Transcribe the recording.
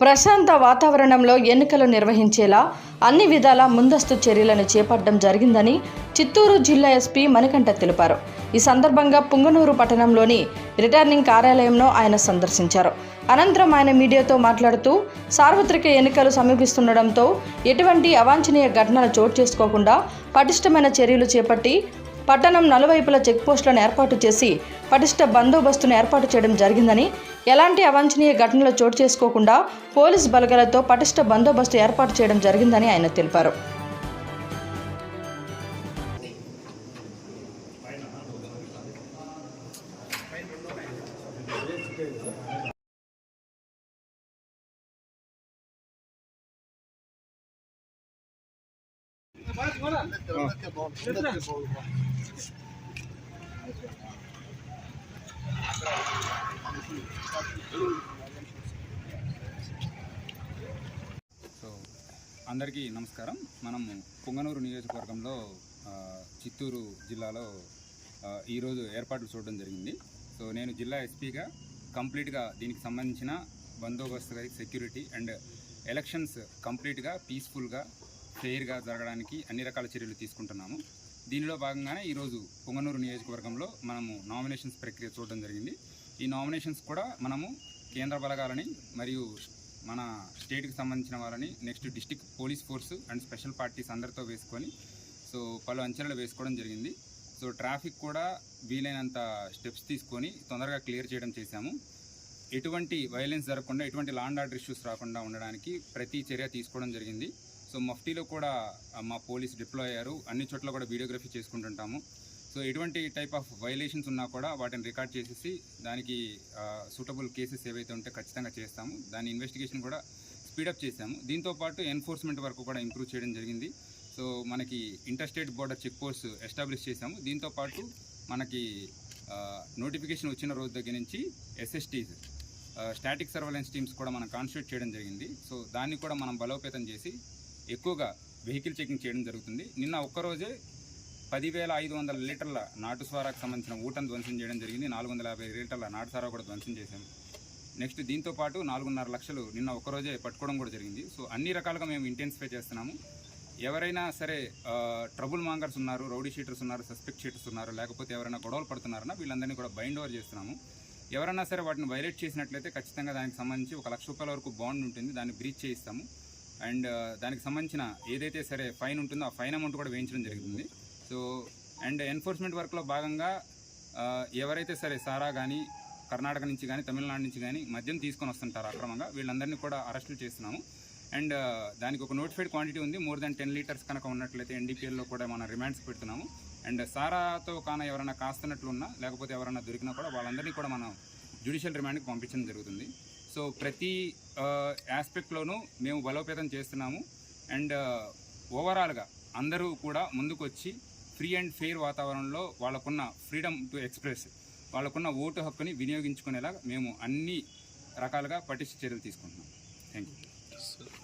ప్రశాంత వాతావరణంలో ఎన్నికలు నిర్వహించేలా అన్ని విధాల ముందస్తు చర్యలను చేపట్టడం జరిగిందని చిత్తూరు జిల్లా ఎస్పీ మణికంఠ తెలిపారు. ఈ సందర్భంగా పుంగనూరు పట్టణంలోని రిటర్నింగ్ కార్యాలయంలో ఆయన సందర్శించారు. అనంతరం ఆయన మీడియాతో మాట్లాడుతూ సార్వత్రిక ఎన్నికలు సమీపిస్తుండటంతో ఎటువంటి అవాంఛనీయ ఘటనలు చోటు చేసుకోకుండా పటిష్టమైన చర్యలు చేపట్టి పట్టణం నలువైపుల చెక్పోస్టులను ఏర్పాటు చేసి పటిష్ట బందోబస్తును ఏర్పాటు చేయడం జరిగిందని ఎలాంటి అవాంఛనీయ ఘటనలు చోటు చేసుకోకుండా పోలీస్ బలగాలతో పటిష్ట బందోబస్తు ఏర్పాటు చేయడం జరిగిందని ఆయన తెలిపారు. సో అందరికీ నమస్కారం. మనము పొంగనూరు నియోజకవర్గంలో చిత్తూరు జిల్లాలో ఈరోజు ఏర్పాట్లు చూడడం జరిగింది. సో నేను జిల్లా ఎస్పీగా కంప్లీట్గా దీనికి సంబంధించిన బందోబస్తు సెక్యూరిటీ అండ్ ఎలక్షన్స్ కంప్లీట్గా పీస్ఫుల్గా ఫెయిర్గా జరగడానికి అన్ని రకాల చర్యలు తీసుకుంటున్నాము. దీనిలో భాగంగానే ఈరోజు పొంగనూరు నియోజకవర్గంలో మనము నామినేషన్స్ ప్రక్రియ చూడడం జరిగింది. ఈ నామినేషన్స్ కూడా మనము కేంద్ర బలగాలని మరియు మన స్టేట్కి సంబంధించిన వాళ్ళని next district police force and special parties అందరితో వేసుకొని సో పలు అంచనాలు వేసుకోవడం జరిగింది. సో ట్రాఫిక్ కూడా వీలైనంత స్టెప్స్ తీసుకొని తొందరగా క్లియర్ చేయడం చేశాము. ఎటువంటి వైలెన్స్ జరగకుండా ఎటువంటి లాండ్ ఆర్డర్ ఇష్యూస్ రాకుండా ఉండడానికి ప్రతి చర్య తీసుకోవడం జరిగింది. సో మఫ్టీలో కూడా మా పోలీస్ డిప్లాయ్ అయ్యారు. అన్ని చోట్ల కూడా వీడియోగ్రఫీ చేసుకుంటుంటాము. సో ఎటువంటి టైప్ ఆఫ్ వైలేషన్స్ ఉన్నా కూడా వాటిని రికార్డ్ చేసేసి దానికి సూటబుల్ కేసెస్ ఏవైతే ఉంటే ఖచ్చితంగా చేస్తాము. దాని ఇన్వెస్టిగేషన్ కూడా స్పీడప్ చేశాము. దీంతో పాటు ఎన్ఫోర్స్మెంట్ వరకు కూడా ఇంప్రూవ్ చేయడం జరిగింది. సో మనకి interstate border check post establish చేశాము. దీంతో పాటు మనకి నోటిఫికేషన్ వచ్చిన రోజు దగ్గర నుంచి ఎస్ఎస్టీస్ స్టాటిక్ సర్వలెన్స్ టీమ్స్ కూడా మనం కాన్స్టిట్యూట్ చేయడం జరిగింది. సో దాన్ని కూడా మనం బలోపేతం చేసి ఎక్కువగా వెహికల్ చెకింగ్ చేయడం జరుగుతుంది. నిన్న ఒక్కరోజే పదివేల ఐదు వందల లీటర్ల నాటు స్వారాకు సంబంధించిన ఊటను ధ్వంసం చేయడం జరిగింది. నాలుగు వందల యాభై లీటర్ల నాటు సారా కూడా ధ్వంసం చేశాము నెక్స్ట్ దీంతో పాటు నాలుగున్నర లక్షలు నిన్న ఒక్కరోజే పట్టుకోవడం కూడా జరిగింది. సో అన్ని రకాలుగా మేము ఇంటెన్సిఫై చేస్తున్నాము. ఎవరైనా సరే ట్రబుల్ మాంగర్స్ ఉన్నారు రౌడీ షీటర్స్ ఉన్నారు సస్పెక్ట్ షీటర్స్ ఉన్నారు లేకపోతే ఎవరైనా గొడవలు పడుతున్నారన్నా వీళ్ళందరినీ కూడా బైండ్ ఓవర్ చేస్తున్నాము. ఎవరైనా సరే వాటిని వైలేట్ చేసినట్లయితే ఖచ్చితంగా దానికి సంబంధించి ఒక లక్ష రూపాయల వరకు బాండ్ ఉంటుంది. దాన్ని బ్రీచ్ చేయిస్తాము. అండ్ దానికి సంబంధించిన ఏదైతే సరే ఫైన్ ఉంటుందో ఆ ఫైన్ అమౌంట్ కూడా వేయించడం జరుగుతుంది. సో అండ్ ఎన్ఫోర్స్మెంట్ వర్క్లో భాగంగా ఎవరైతే సరే సారా కానీ కర్ణాటక నుంచి కానీ తమిళనాడు నుంచి కానీ మద్యం తీసుకొని వస్తుంటారు అక్రమంగా వీళ్ళందరినీ కూడా అరెస్టులు చేస్తున్నాము. అండ్ దానికి ఒక నోటిఫైడ్ క్వాంటిటీ ఉంది. మోర్ దాన్ టెన్ లీటర్స్ కనుక ఉన్నట్లయితే ఎన్డీపీఎల్లో కూడా మనం రిమాండ్స్ పెడుతున్నాము. అండ్ సారాతో కాన ఎవరైనా కాస్తున్నట్లు ఉన్నా లేకపోతే ఎవరైనా దొరికినా కూడా వాళ్ళందరినీ కూడా మనం జ్యుడిషియల్ రిమాండ్కి పంపించడం జరుగుతుంది. సో ప్రతి ఆస్పెక్ట్లోనూ మేము బలోపేతం చేస్తున్నాము. అండ్ ఓవరాల్గా అందరూ కూడా ముందుకొచ్చి ఫ్రీ అండ్ ఫెయిర్ వాతావరణంలో వాళ్ళకున్న ఫ్రీడమ్ టు ఎక్స్ప్రెస్ వాళ్ళకున్న ఓటు హక్కుని వినియోగించుకునేలా మేము అన్ని రకాలుగా పటిష్ట చర్యలు తీసుకుంటున్నాం. Thank you